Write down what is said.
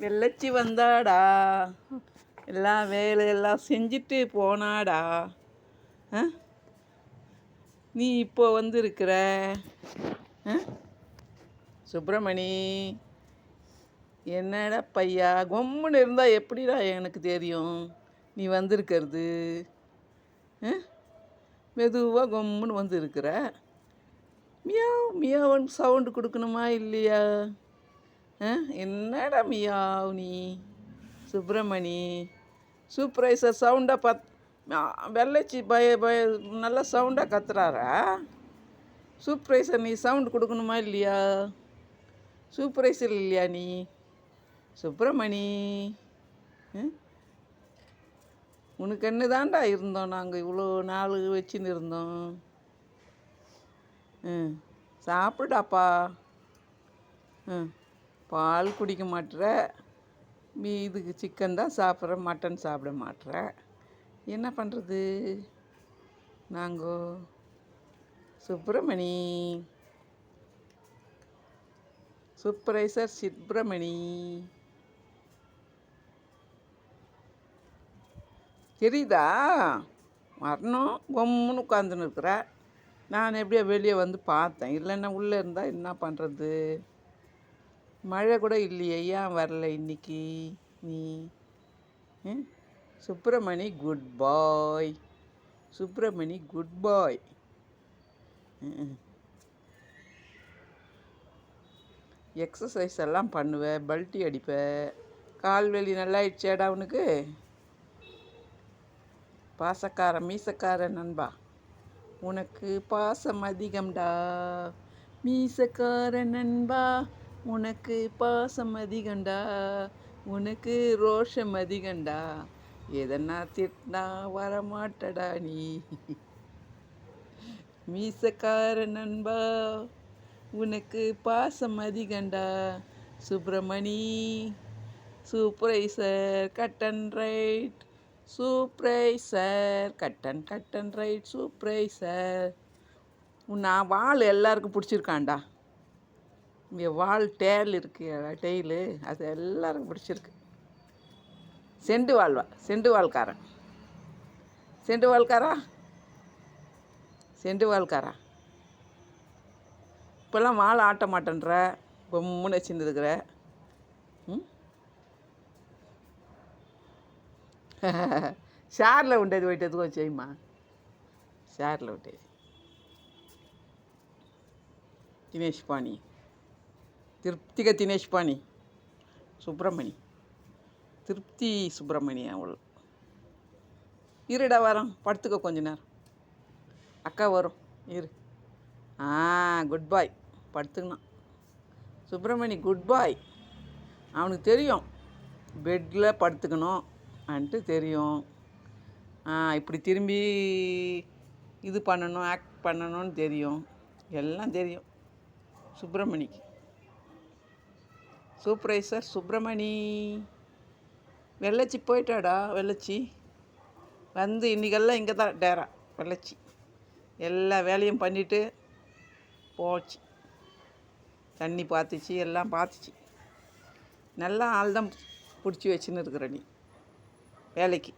வெள்ளச்சி வந்தாடா. எல்லாம் வேலையெல்லாம் செஞ்சுட்டு போனாடா. ஆ? நீ இப்போ வந்திருக்கிற? ஆ? சுப்பிரமணி என்னடா பையா? கொம்முன்னு இருந்தால் எப்படிடா எனக்கு தெரியும்? நீ வந்திருக்கிறது. மெதுவாக கொம்முன்னு வந்திருக்கிற. மியாவ் மியாவன் சவுண்டு கொடுக்கணுமா இல்லையா? என்னடா மியாவ் நீ? சுப்பிரமணி. சூப்பர்வைசர் சவுண்டாக பத் வெள்ளைச்சி பய பய நல்லா சவுண்டாக கத்துறாரா? சூப்பர்வைசர் நீ சவுண்டு கொடுக்கணுமா இல்லையா? சூப்பர்வைசர் இல்லையா நீ? சுப்பிரமணி. உனக்கு என்ன தாண்டா இருந்தோம் நாங்கள் இவ்வளோ நாள் வச்சுன்னு இருந்தோம்? ம் சாப்பிடாப்பா ம் பால் குடிக்க மாட்டுற. மீ இதுக்கு சிக்கன் தான் சாப்பிட்ற மட்டன் சாப்பிட மாட்டுற. என்ன பண்ணுறது நாங்கோ சுப்பிரமணி. சூப்பர்வைசர் சுப்பிரமணி. தெரியுதா? வரணும் கொம்முன்னு உட்காந்துன்னு இருக்கிற. நான் எப்படியோ வெளியே வந்து பார்த்தேன். இல்லைன்னா உள்ளே இருந்தால் என்ன பண்ணுறது மழை கூட இல்லையே ஏன் வரல இன்னைக்கு நீ? Subramani good bye Subramani good bye exercise எல்லாம் பண்ணுவேன் பல்ட்டி அடிப்பேன் கால் வலி நல்லா ஆயிடுச்சேடா உனக்கு? பாசக்கார மீசக்கார நண்பா. உனக்கு பாசம் அதிகம்டா. மீசக்கார நண்பா. உனக்கு பாசம் அதிகம்டா உனக்கு ரோஷம் அதிகண்டா? எதனா திட்டினா வரமாட்டடா நீ. மீசக்கார நண்பா உனக்கு பாசம் அதிகண்டா? Subramani supervisor cut and right supervisor cut and cut and right supervisor. நான் வாள் எல்லாருக்கும் பிடிச்சிருக்காண்டா இங்கே வால் டேல் இருக்குது டெய்லு. அது எல்லாருக்கும் பிடிச்சிருக்கு. செண்டு வாழ்வா செண்டு வாழ்க்காரன் செண்டு வாழ்க்காரா செண்டு வாழ்க்காரா இப்போல்லாம் வாழை ஆட்ட மாட்டேன்ற. பொம்முன்னு வச்சுருந்துருக்குற. ஷேரில் ஷாரில் உண்டது போயிட்டதுக்கும் செய்யுமா ஷேரில் உண்டது. தினேஷ் பாணி. திருப்திக தினேஷ் பாணி சுப்பிரமணி. திருப்தி சுப்பிரமணி அவள். இருடா வரோம் படுத்துக்கோ கொஞ்ச நேரம். அக்கா வரும் இரு. ஆ குட் பாய் படுத்துக்கணும். சுப்பிரமணி குட் பாய் அவனுக்கு தெரியும் பெட்டில் படுத்துக்கணும் அன்ட்டு தெரியும். இப்படி திரும்பி இது பண்ணணும் ஆக்ட் பண்ணணும்னு தெரியும். எல்லாம் தெரியும். சுப்பிரமணிக்கு. சூப்பர்வைசர் சுப்பிரமணி. வெள்ளச்சி போயிட்டாடா வெள்ளச்சி. வந்து இன்றைக்கெல்லாம் இங்கே தான் டேரா வெள்ளச்சி. எல்லா வேலையும் பண்ணிவிட்டு போச்சு. தண்ணி பார்த்துச்சு எல்லாம் பார்த்துச்சு நல்லா ஆள் தான் பிடிச்சி வச்சுன்னு இருக்கிற நீ வேலைக்கு.